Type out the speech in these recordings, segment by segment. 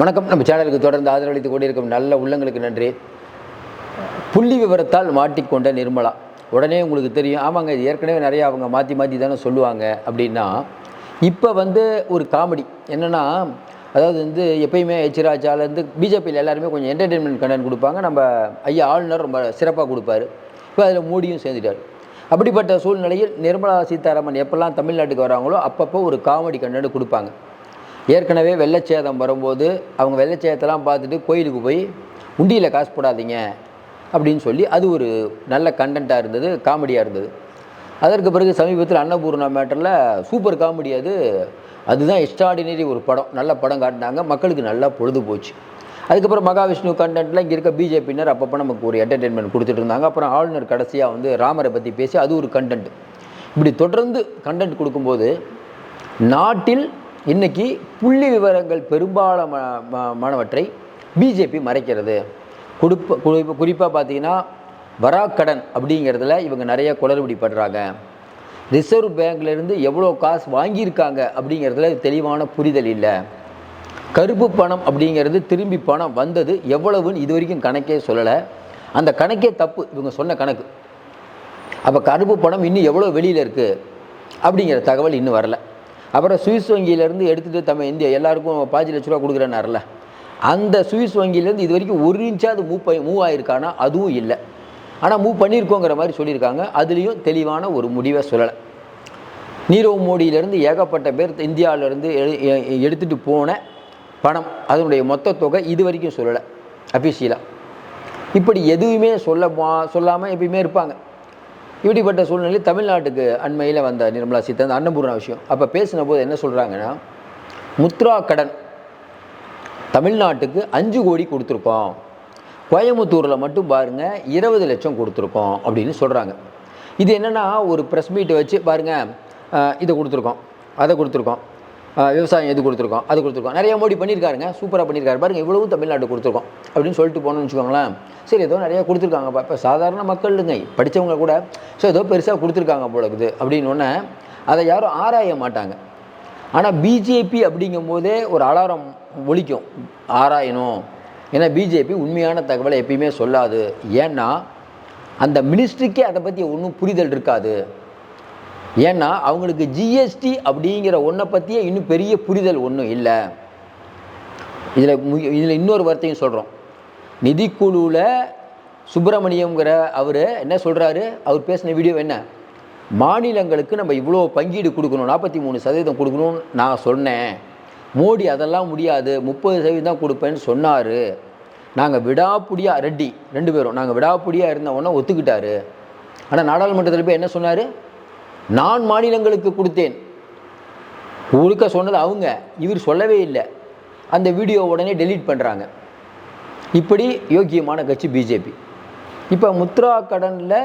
வணக்கம். நம்ம சேனலுக்கு தொடர்ந்து ஆதரவளித்து கொண்டிருக்கும் நல்ல உள்ளங்களுக்கு நன்றி. புள்ளி விவரத்தால் மாட்டிக்கொண்ட நிர்மலா. உடனே உங்களுக்கு தெரியும் ஆமாங்க இது ஏற்கனவே நிறைய அவங்க மாற்றி மாற்றி தானே சொல்லுவாங்க அப்படின்னா இப்போ வந்து ஒரு காமெடி. என்னென்னா அதாவது வந்து எப்பயுமே எச்ராஜாலேருந்து பிஜேபியில் எல்லாருமே கொஞ்சம் என்டர்டெயின்மெண்ட் கண்டென்ட் கொடுப்பாங்க. நம்ம ஐயா ஆளுநர் ரொம்ப சிறப்பாக கொடுப்பாரு. இப்போ அதில் மோடியும் சேர்ந்துட்டார். அப்படிப்பட்ட சூழ்நிலையில் நிர்மலா சீதாராமன் எப்போல்லாம் தமிழ்நாட்டுக்கு வராங்களோ அப்பப்போ ஒரு காமெடி கண்டென்ட் கொடுப்பாங்க. ஏற்கனவே வெள்ளச்சேதம் வரும்போது அவங்க வெள்ளச்சேதத்தெல்லாம் பார்த்துட்டு கோயிலுக்கு போய் உண்டியில் காசு போடாதீங்க அப்படின்னு சொல்லி அது ஒரு நல்ல கண்டென்ட்டாக இருந்தது காமெடியாக இருந்தது. அதற்கு பிறகு சமீபத்தில் அன்னபூர்ணா மேட்டரில் சூப்பர் காமெடி அது. அதுதான் எக்ஸ்ட்ராடினரி ஒரு படம். நல்ல படம் காட்டினாங்க. மக்களுக்கு நல்லா பொழுது போச்சு. அதுக்கப்புறம் மகாவிஷ்ணு கண்டென்ட்டில் இங்கே இருக்க பிஜேபியினர் அப்பப்போ நமக்கு ஒரு என்டர்டெயின்மெண்ட் கொடுத்துட்டு இருந்தாங்க. அப்புறம் ஆளுநர் கடைசியாக வந்து ராமரை பற்றி பேசி அது ஒரு கண்டென்ட் இப்படி தொடர்ந்து கண்டென்ட் கொடுக்கும்போது நாட்டில் இன்னைக்கு புள்ளி விவரங்கள் பெரும்பாலானவற்றை பிஜேபி மறைக்கிறது. கொடுப்ப குறிப்பாக குறிப்பாக பார்த்தீங்கன்னா வராக்கடன் அப்படிங்கிறதுல இவங்க நிறைய குளறுபடி பண்ணுறாங்க ரிசர்வ் பேங்க்லேருந்து எவ்வளோ காசு வாங்கியிருக்காங்க அப்படிங்கிறதுல தெளிவான புரிதல் இல்லை. கருப்பு பணம் அப்படிங்கிறது திரும்பி பணம் வந்தது எவ்வளவுன்னு இது வரைக்கும் கணக்கே சொல்லலை. அந்த கணக்கே தப்பு இவங்க சொன்ன கணக்கு. அப்போ கருப்பு பணம் இன்னும் எவ்வளோ வெளியில் இருக்குது அப்படிங்கிற தகவல் இன்னும் வரல. அப்புறம் சுவிஸ் வங்கியிலேருந்து எடுத்துகிட்டு நம்ம இந்தியா எல்லாருக்கும் பாஞ்சு லட்ச ரூபா கொடுக்குறேன்னார்ல. அந்த சுவிஸ் வங்கியிலேருந்து இது வரைக்கும் ஒரு இன்ச்சாவது மூவ் மூவ் ஆயிருக்கானா? அதுவும் இல்லை. ஆனால் மூவ் பண்ணியிருக்கோங்கிற மாதிரி சொல்லியிருக்காங்க. அதுலேயும் தெளிவான ஒரு முடிவை சொல்லலை. நீரவ் மோடியிலேருந்து ஏகப்பட்ட பேர் இந்தியாவிலேருந்து எடுத்துகிட்டு போன பணம் அதனுடைய மொத்த தொகை இது வரைக்கும் சொல்லலை. அஃபிஷியலாக இப்படி எதுவுமே சொல்ல சொல்லாமல் எப்பயுமே இருப்பாங்க. இப்படிப்பட்ட சூழ்நிலையில் தமிழ்நாட்டுக்கு அண்மையில் வந்த நிர்மலா சீதாராமன் அன்னபூர்ணா விஷயம். அப்போ பேசின போது என்ன சொல்கிறாங்கன்னா முத்ரா கடன் தமிழ்நாட்டுக்கு அஞ்சு கோடி கொடுத்துருக்கோம். கோயம்புத்தூரில் மட்டும் பாருங்கள் இருபது லட்சம் கொடுத்துருக்கோம் அப்படின்னு சொல்கிறாங்க இது என்னென்னா ஒரு ப்ரெஸ் மீட்டை வச்சு பாருங்கள் இதை கொடுத்துருக்கோம் அதை கொடுத்துருக்கோம். விவசாயம் எது கொடுத்துருக்கோம்? அது கொடுத்துருக்கோம். நிறைய மோடி பண்ணியிருக்காருங்க. சூப்பராக பண்ணியிருக்காரு. பாருங்கள் இவ்வளவு தமிழ்நாடு கொடுத்துருக்கோம். அப்படின்னு சொல்லிட்டு போனோம்னு வச்சுக்கோங்களேன். சரி ஏதோ நிறையா கொடுத்துருக்காங்கப்பா இப்போ சாதாரண மக்களுங்க படித்தவங்க கூட ஸோ ஏதோ பெருசாக கொடுத்துருக்காங்க போல இருக்குது. அப்படின்னு ஒன்று அதை யாரும் ஆராய மாட்டாங்க. ஆனால் பிஜேபி அப்படிங்கும் போதே ஒரு அலாரம் ஒழிக்கும் ஆராயணும். ஏன்னா பிஜேபி உண்மையான தகவலை எப்பயுமே சொல்லாது. ஏன்னா அந்த மினிஸ்ட்ரிக்கே அதை பற்றி ஒன்றும் புரிதல் இருக்காது. ஏன்னா அவங்களுக்கு ஜிஎஸ்டி அப்படிங்கிற ஒன்றை பற்றியே இன்னும் பெரிய புரிதல் ஒன்றும் இல்லை. இதில் இதில் இன்னொரு வார்த்தையும் சொல்கிறோம் நிதிக்குழுவில் சுப்பிரமணியங்கிற அவர் என்ன சொல்கிறாரு அவர் பேசின வீடியோ என்ன? மாநிலங்களுக்கு நம்ம இவ்வளோ பங்கீடு கொடுக்கணும் நாற்பத்தி மூணு சதவீதம் கொடுக்கணும்னு நான் சொன்னேன். மோடி அதெல்லாம் முடியாது முப்பது சதவீதம் தான் கொடுப்பேன்னு சொன்னார். நாங்கள் விடாப்புடியாக ரெட்டி ரெண்டு பேரும் நாங்கள் விடாப்புடியாக இருந்த உடனே ஒத்துக்கிட்டாரு. ஆனால் நாடாளுமன்றத்தில் போய் என்ன சொன்னார்? நான் மாநிலங்களுக்கு கொடுத்தேன். கொடுக்க சொன்னது அவங்க இவர் சொல்லவே இல்லை. அந்த வீடியோ உடனே டெலீட் பண்ணுறாங்க இப்படி யோக்கியமான கட்சி பிஜேபி இப்போ முத்ரா கடனில்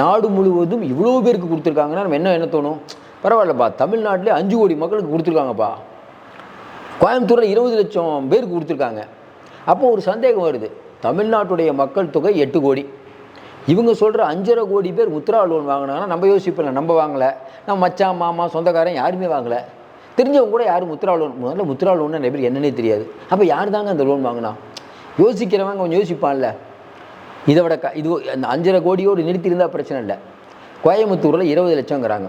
நாடு முழுவதும் இவ்வளோ பேருக்கு கொடுத்துருக்காங்கன்னா நம்ம என்ன என்ன தோணும் பரவாயில்லப்பா தமிழ்நாட்டிலே அஞ்சு கோடி மக்களுக்கு கொடுத்துருக்காங்கப்பா. கோயம்புத்தூரில் இருபது லட்சம் பேருக்கு கொடுத்துருக்காங்க. அப்போ ஒரு சந்தேகம் வருது. தமிழ்நாட்டுடைய மக்கள் தொகை எட்டு கோடி. இவங்க சொல்கிற அஞ்சரை கோடி பேர் முத்ரா லோன் வாங்கினாங்கன்னா நம்ம யோசிப்போம் நம்ம வாங்கலை. நம்ம மச்சான் மாமா சொந்தக்காரன் யாருமே வாங்கலை. தெரிஞ்சவங்க கூட யாரும் முத்ரா லோன் முதல்ல முத்ரா லோன் நிறைய பேர் என்னன்னே தெரியாது. அப்போ யார் தாங்க அந்த லோன் வாங்கினா? யோசிக்கிறவங்க கொஞ்சம் யோசிப்பான்ல. இதை விட க இது அந்த அஞ்சரை கோடியோடு நிறுத்தியிருந்தால் பிரச்சனை இல்லை. கோயம்புத்தூரில் இருபது லட்சங்கிறாங்க.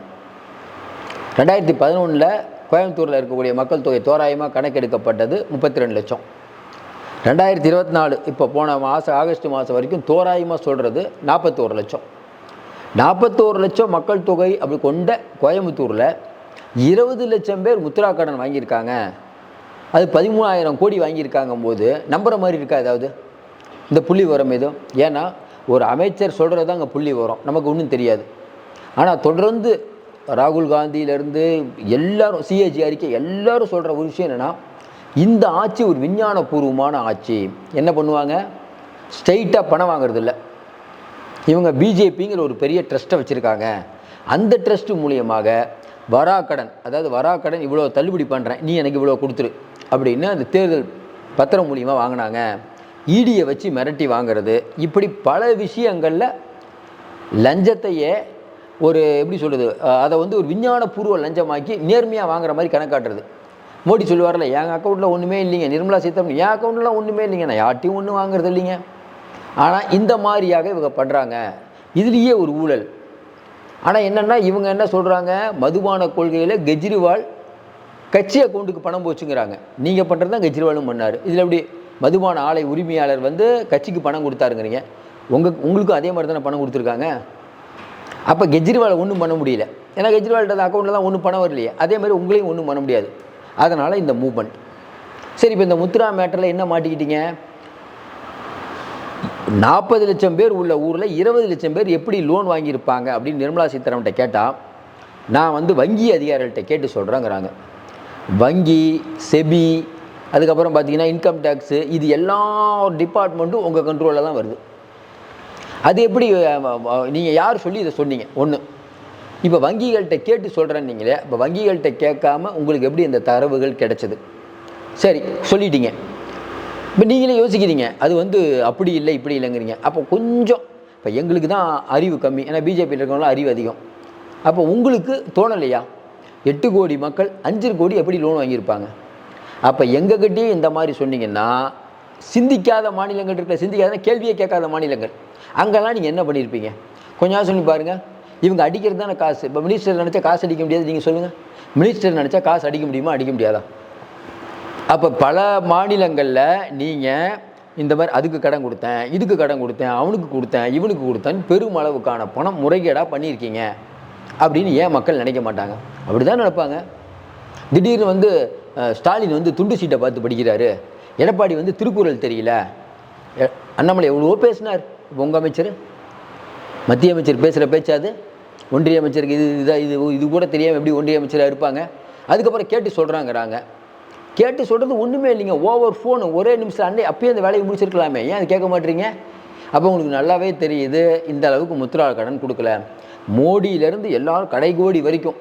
ரெண்டாயிரத்தி பதினொன்றில் கோயம்புத்தூரில் இருக்கக்கூடிய மக்கள் தொகை தோராயமாக கணக்கெடுக்கப்பட்டது முப்பத்தி ரெண்டு லட்சம். ரெண்டாயிரத்தி இருபத்தி நாலு இப்போ போன மாதம் ஆகஸ்ட் மாதம் வரைக்கும் தோராயமாக சொல்கிறது நாற்பத்தோரு லட்சம். நாற்பத்தோரு லட்சம் மக்கள் தொகை அப்படி கொண்ட கோயம்புத்தூரில் இருபது லட்சம் பேர் முத்ரா கடன் வாங்கியிருக்காங்க. அது பதிமூணாயிரம் கோடி வாங்கியிருக்காங்க போது நம்புகிற மாதிரி இருக்கா ஏதாவது? இந்த புள்ளி வரும் எதுவும்? ஏன்னா ஒரு அமைச்சர் சொல்கிறது தான் அங்கே புள்ளி வரும் நமக்கு ஒன்றும் தெரியாது. ஆனால் தொடர்ந்து ராகுல் காந்தியிலேருந்து எல்லாரும் சிஏஜி அறிக்கை எல்லாரும் சொல்கிற ஒரு விஷயம் என்னென்னா இந்த ஆட்சி ஒரு விஞ்ஞானபூர்வமான ஆட்சி. என்ன பண்ணுவாங்க? ஸ்ட்ரெயிட்டாக பணம் வாங்குறது இல்லை இவங்க பிஜேபிங்கிற ஒரு பெரிய ட்ரஸ்ட்டை வச்சுருக்காங்க. அந்த ட்ரஸ்ட் மூலியமாக வராக்கடன் அதாவது வராக்கடன் இவ்வளோ தள்ளுபடி பண்ணுறேன் நீ எனக்கு இவ்வளோ கொடுத்துரு அப்படின்னு அந்த தேர்தல் பத்திரம் மூலியமாக வாங்கினாங்க. ஈடியை வச்சு மிரட்டி வாங்குறது. இப்படி பல விஷயங்களில் லஞ்சத்தையே ஒரு எப்படி சொல்கிறது அதை வந்து ஒரு விஞ்ஞானபூர்வ லஞ்சமாக்கி நேர்மையாக வாங்குற மாதிரி கணக்காட்டுறது. மோடி சொல்லுவார்ல என் அக்கௌண்ட்டில் ஒன்றுமே இல்லைங்க. நிர்மலா சீதாராமன் என் அக்கௌண்ட்லாம் ஒன்றுமே இல்லைங்க. நான் யார்ட்டையும் ஒன்றும் வாங்குறது இல்லைங்க. ஆனால் இந்த மாதிரியாக இவங்க பண்ணுறாங்க இதுலேயே ஒரு ஊழல். ஆனால் என்னென்னா இவங்க என்ன சொல்கிறாங்க மதுபான கொள்கையில் கெஜ்ரிவால் கட்சி அக்கௌண்ட்டுக்கு பணம் போச்சுங்கிறாங்க. நீங்கள் பண்ணுறது தான் கெஜ்ரிவாலும் பண்ணார். இதில் எப்படி மதுபான ஆலை உரிமையாளர் வந்து கட்சிக்கு பணம் கொடுத்தாருங்கிறீங்க? உங்கள் உங்களுக்கும் அதே மாதிரி தானே பணம் கொடுத்துருக்காங்க? அப்போ கெஜ்ரிவாலை ஒன்றும் பண்ண முடியல. ஏன்னா கெஜ்ரிவால்கிட்ட அக்கௌண்ட்டில் தான் ஒன்றும் பணம் வரலையே. அதே மாதிரி உங்களையும் ஒன்றும் பண்ண முடியாது. அதனால் இந்த மூமெண்ட் சரி இப்போ இந்த முத்ரா மேட்டரில் என்ன மாட்டிக்கிட்டீங்க? நாற்பது லட்சம் பேர் உள்ள ஊரில் இருபது லட்சம் பேர் எப்படி லோன் வாங்கியிருப்பாங்க அப்படின்னு நிர்மலா சீதாராமன்ட்ட கேட்டால் நான் வந்து வங்கி அதிகாரிகள்கிட்ட கேட்டு சொல்கிறேங்கிறாங்க வங்கி செபி அதுக்கப்புறம் பார்த்தீங்கன்னா இன்கம் டேக்ஸு இது எல்லா டிபார்ட்மெண்ட்டும் உங்கள் கண்ட்ரோலில் தான் வருது. அது எப்படி நீங்கள் யார் சொல்லி இதை சொன்னீங்க? ஒன்று இப்போ வங்கிகள்கிட்ட கேட்டு சொல்கிறேன் நீங்களே இப்போ வங்கிகள்கிட்ட கேட்காம உங்களுக்கு எப்படி இந்த தரவுகள் கிடைச்சது? சரி சொல்லிட்டீங்க. இப்போ நீங்களே யோசிக்கிறீங்க அது வந்து அப்படி இல்லை இப்படி இல்லைங்கிறீங்க. அப்போ கொஞ்சம் இப்போ எங்களுக்கு தான் அறிவு கம்மி. ஏன்னா பிஜேபியில் இருக்கவங்களாம் அறிவு அதிகம். அப்போ உங்களுக்கு தோணலையா? எட்டு கோடி மக்கள் அஞ்சு கோடி எப்படி லோன் வாங்கியிருப்பாங்க? அப்போ எங்ககிட்டயே இந்த மாதிரி சொன்னீங்கன்னா சிந்திக்காத மாநிலங்கள் இருக்கிற சிந்திக்காத கேள்வியை கேட்காத மாநிலங்கள். அங்கெல்லாம் நீங்கள் என்ன பண்ணியிருப்பீங்க? கொஞ்ச நாள் சொல்லி பாருங்கள் இவங்க அடிக்கிறது தானே காசு? இப்போ மினிஸ்டர் நினச்சா காசு அடிக்க முடியாது நீங்கள் சொல்லுங்கள் மினிஸ்டர் நினச்சா காசு அடிக்க முடியுமா அடிக்க முடியாதா? அப்போ பல மாநிலங்களில் நீங்கள் இந்த மாதிரி அதுக்கு கடன் கொடுத்தேன் இதுக்கு கடன் கொடுத்தேன் அவனுக்கு கொடுத்தேன் இவனுக்கு கொடுத்தேன்னு பெருமளவுக்கான பணம் முறைகேடாக பண்ணியிருக்கீங்க அப்படின்னு ஏன் மக்கள் நினைக்க மாட்டாங்க? அப்படி தான் நினைப்பாங்க. திடீர்னு வந்து ஸ்டாலின் வந்து துண்டு சீட்டை பார்த்து படிக்கிறாரு. எடப்பாடி வந்து திருக்குறள் தெரியல. அண்ணாமலை எவ்வளவோ பேசினார். உங்கள் அமைச்சர்? மத்திய அமைச்சர் பேசுகிற பேச்சாது. ஒன்றிய அமைச்சருக்கு இது இதாக இது இது கூட தெரியாமல் எப்படி ஒன்றிய அமைச்சராக இருப்பாங்க? அதுக்கப்புறம் கேட்டு சொல்கிறாங்கிறாங்க கேட்டு சொல்கிறது ஒன்றுமே இல்லைங்க. ஓவர் ஃபோன் ஒரே நிமிஷம் அன்னை அப்பயே அந்த வேலையை முடிச்சிருக்கலாமே. ஏன் அது கேட்க மாட்டீங்க? அப்போ உங்களுக்கு நல்லாவே தெரியுது இந்த அளவுக்கு முத்ரா கடன் கொடுக்கல. மோடியிலேருந்து எல்லாரும் கடைகோடி வரைக்கும்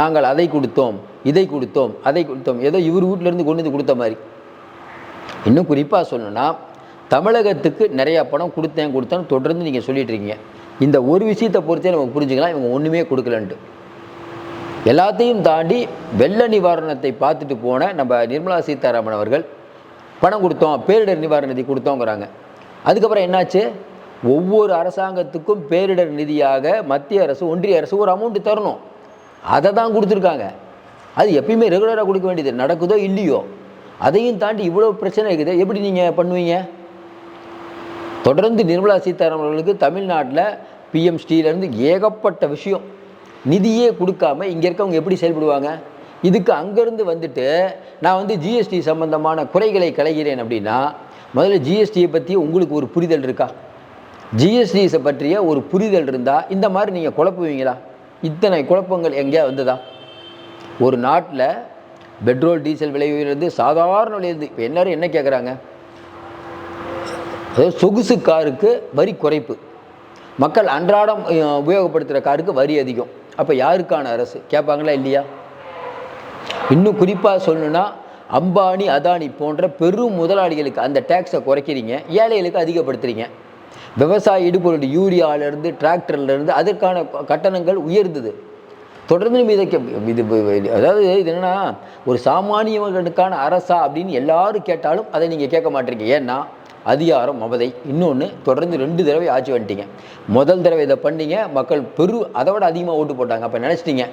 நாங்கள் அதை கொடுத்தோம் இதை கொடுத்தோம் அதை கொடுத்தோம். ஏதோ இவர் வீட்டிலேருந்து கொண்டு வந்து கொடுத்த மாதிரி. இன்னும் குறிப்பாக சொல்லணும்னா தமிழகத்துக்கு நிறையா பணம் கொடுத்தேன் கொடுத்தேன்னு தொடர்ந்து நீங்கள் சொல்லிட்டு இருக்கீங்க. இந்த ஒரு விஷயத்தை பொறுத்தே நமக்கு புரிஞ்சுக்கலாம் இவங்க ஒன்றுமே கொடுக்கலன்ட்டு. எல்லாத்தையும் தாண்டி வெள்ள நிவாரணத்தை பார்த்துட்டு போன நம்ம நிர்மலா சீதாராமன் அவர்கள் பணம் கொடுத்தோம் பேரிடர் நிவாரண நிதி கொடுத்தோங்கிறாங்க. அதுக்கப்புறம் என்னாச்சு? ஒவ்வொரு அரசாங்கத்துக்கும் பேரிடர் நிதியாக மத்திய அரசு ஒன்றிய அரசு ஒரு அமௌண்ட்டு தரணும். அதை தான் கொடுத்துருக்காங்க. அது எப்பயுமே ரெகுலராக கொடுக்க வேண்டியது நடக்குதோ இல்லையோ? அதையும் தாண்டி இவ்வளோ பிரச்சனை இருக்குது. எப்படி நீங்கள் பண்ணுவீங்க? தொடர்ந்து நிர்மலா சீதாராமன் அவர்களுக்கு தமிழ்நாட்டில் பிஎம் ஸ்ரீலேருந்து ஏகப்பட்ட விஷயம். நிதியே கொடுக்காம இங்கே இருக்கவங்க எப்படி செயல்படுவாங்க? இதுக்கு அங்கேருந்து வந்துட்டு நான் வந்து ஜிஎஸ்டி சம்பந்தமான குறைகளை கலைகிறேன் அப்படின்னா முதல்ல ஜிஎஸ்டியை பற்றி உங்களுக்கு ஒரு புரிதல் இருக்கா? ஜிஎஸ்டிஸை பற்றிய ஒரு புரிதல் இருந்தால் இந்த மாதிரி நீங்கள் குழப்புவீங்களா? இத்தனை குழப்பங்கள் எங்கேயா வந்ததா? ஒரு நாட்டில் பெட்ரோல் டீசல் விலை உயர்ந்து சாதாரண விலையிருந்து இப்போ எல்லோரும் என்ன கேட்குறாங்க அதாவது சொகுசு காருக்கு வரி குறைப்பு. மக்கள் அன்றாடம் உபயோகப்படுத்துகிற காருக்கு வரி அதிகம். அப்போ யாருக்கான அரசு? கேட்பாங்களா இல்லையா? இன்னும் குறிப்பாக சொல்லணும்னா அம்பானி அதானி போன்ற பெரும் முதலாளிகளுக்கு அந்த டேக்ஸை குறைக்கிறீங்க ஏழைகளுக்கு அதிகப்படுத்துறீங்க. விவசாய இடுபொருள் யூரியாவிலேருந்து டிராக்டர்லேருந்து அதற்கான கட்டணங்கள் உயர்ந்தது. தொடர்ந்து நம்ம இதை இது அதாவது இது என்னென்னா ஒரு சாமானியவர்களுக்கான அரசா அப்படின்னு எல்லாரும் கேட்டாலும் அதை நீங்கள் கேட்க மாட்டீங்க. ஏன்னா அதிகாரம் மமதை இன்னொன்று தொடர்ந்து ரெண்டு தடவை ஆட்சி வந்துட்டீங்க முதல் தடவை இதை பண்ணீங்க மக்கள் பெரு அதை விட அதிகமாக ஓட்டு போட்டாங்க. அப்போ நினச்சிட்டீங்க.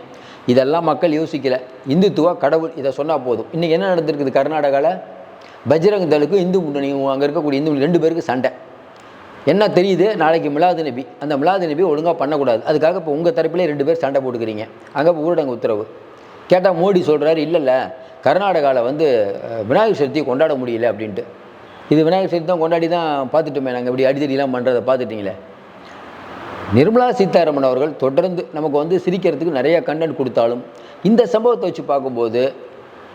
இதெல்லாம் மக்கள் யோசிக்கல. இந்துத்துவா கடவுள் இதை சொன்னால் போதும். இன்றைக்கி என்ன நடந்திருக்குது கர்நாடகாவில் பஜ்ரங் தளுக்கும் இந்து முன்னணி அங்கே இருக்கக்கூடிய இந்து ரெண்டு பேருக்கு சண்டை. என்ன தெரியுது? நாளைக்கு மிலாது நபி. அந்த மிலாது நபி ஒழுங்காக பண்ணக்கூடாது. அதுக்காக இப்போ உங்கள் தரப்பிலே ரெண்டு பேர் சண்டை போட்டுக்கிறீங்க. அங்கே ஊரடங்கு உத்தரவு. கேட்டால் மோடி சொல்கிறாரு இல்லைல்ல கர்நாடகாவில் வந்து விநாயகர் சதுர்த்தியை கொண்டாட முடியல அப்படின்ட்டு. இது விநாயகர் சதுர்த்தி தான் கொண்டாடி தான் பார்த்துட்டோமே நாங்கள் இப்படி அடிதடிலாம் பண்ணுறதை பார்த்துட்டிங்களே. நிர்மலா சீதாராமன் அவர்கள் தொடர்ந்து நமக்கு வந்து சிரிக்கிறதுக்கு நிறைய கண்டென்ட் கொடுத்தாலும் இந்த சம்பவத்தை வச்சு பார்க்கும்போது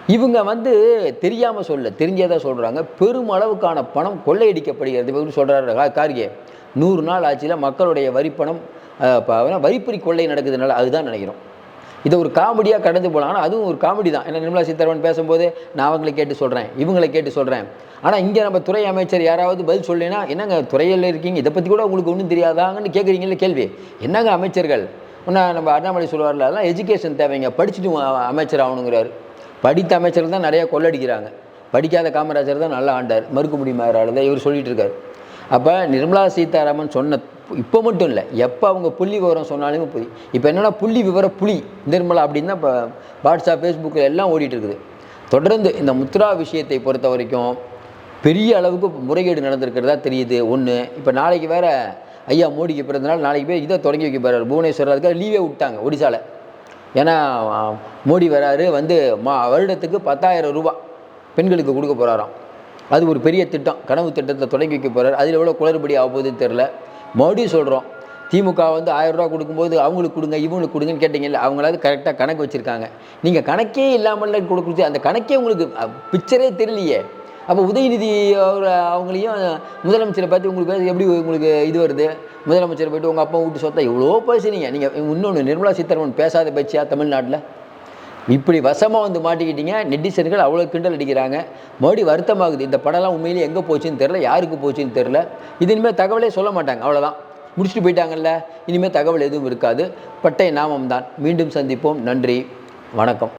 இவங்க வந்து தெரியாமல் சொல்ல தெரிஞ்சதாக சொல்கிறாங்க பெருமளவுக்கான பணம் கொள்ளையடிக்கப்படுகிறது. இப்போ சொல்கிறாரு கா- கார்கே நூறு நாள் ஆட்சியில் மக்களுடைய வரிப்பணம் வரிப்பறி கொள்ளை நடக்குதுனால அதுதான் நினைக்கிறோம். இதை ஒரு காமெடியாக கடந்து போகலாம் ஆனால் அதுவும் ஒரு காமெடி தான். ஏன்னா நிர்மலா சீதாராமன் பேசும்போது நான் அவங்களை கேட்டு சொல்கிறேன் இவங்களை கேட்டு சொல்கிறேன் ஆனால் இங்கே நம்ம துறை அமைச்சர் யாராவது பதில் சொல்லினா என்னங்க துறையில் இருக்கீங்க? இதை பற்றி கூட உங்களுக்கு ஒன்றும் தெரியாதாங்கன்னு கேட்குறீங்களே கேள்வி. என்னங்க அமைச்சர்கள்? ஒன்றா நம்ம அண்ணாமலை சொல்லுவார்ல அதெல்லாம் எஜுகேஷன் தேவைங்க படிச்சுட்டு அமைச்சர் ஆகணுங்கிறாரு. படித்த அமைச்சர் தான் நிறையா கொள்ளடிக்கிறாங்க. படிக்காத காமராஜர் தான் நல்லா ஆண்டார். மறுக்க முடியுமா தான் இவர் சொல்லிட்டு இருக்கார் அப்போ நிர்மலா சீதாராமன் சொன்ன இப்போ மட்டும் இல்லை எப்போ அவங்க புள்ளி விவரம் சொன்னாலுமே புரி. இப்போ என்னென்னா புள்ளி விவர புலி நிர்மலா அப்படின்னு தான் இப்போ வாட்ஸ்அப் ஃபேஸ்புக்கில் எல்லாம் ஓடிட்டு இருக்குது தொடர்ந்து இந்த முத்ரா விஷயத்தை பொறுத்த வரைக்கும் பெரிய அளவுக்கு முறைகேடு நடந்திருக்கிறதா தெரியுது. ஒன்று இப்போ நாளைக்கு வேறு ஐயா மோடிக்கு பிறந்தநாள் நாளைக்கு போய் இதை தொடங்கி வைக்க போகிறார் புவனேஸ்வர் அதுக்காக லீவே விட்டாங்க ஒடிசாவில் ஏன்னா மோடி வராரு வந்து மா வருடத்துக்கு பத்தாயிரம் ரூபா பெண்களுக்கு கொடுக்க போகிறாராம் அது ஒரு பெரிய திட்டம். கனவு திட்டத்தை தொடங்கி வைக்க போகிறார் அதில் எவ்வளோ குளறுபடி ஆக போகுதுன்னு தெரில மறுபடியும் சொல்கிறோம் திமுக வந்து ஆயிரரூவா கொடுக்கும்போது அவங்களுக்கு கொடுங்க இவங்களுக்கு கொடுங்கன்னு கேட்டிங்கல்ல அவங்களாவது கரெக்டாக கணக்கு வச்சுருக்காங்க. நீங்கள் கணக்கே இல்லாமல் கொடுக்குறது அந்த கணக்கே உங்களுக்கு பிக்சரே தெரியலையே. அப்போ உதயநிதி அவர் அவங்களையும் முதலமைச்சரை பார்த்து உங்களுக்கு பேச எப்படி உங்களுக்கு இது வருது? முதலமைச்சரை போயிட்டு உங்கள் அப்பா வீட்டு சொத்தை இவ்வளோ பேசுனீங்க. நீங்கள் இன்னொன்று நிர்மலா சீதாராமன் பேசாத பேச்சியா தமிழ்நாட்டில்? இப்படி வசமாக வந்து மாட்டிக்கிட்டீங்க. நெட்டிசன்கள் அவ்வளோ கிண்டல் அடிக்கிறாங்க. மறுபடி வருத்தமாகுது. இந்த படம்லாம் உண்மையிலேயே எங்கே போச்சுன்னு தெரில யாருக்கு போச்சுன்னு தெரில இது இனிமேல் தகவலே சொல்ல மாட்டாங்க. அவ்வளோதான் முடிச்சுட்டு போயிட்டாங்கல்ல. இனிமேல் தகவல் எதுவும் இருக்காது. பட்டை நாமம் தான் மீண்டும் சந்திப்போம். நன்றி. வணக்கம்.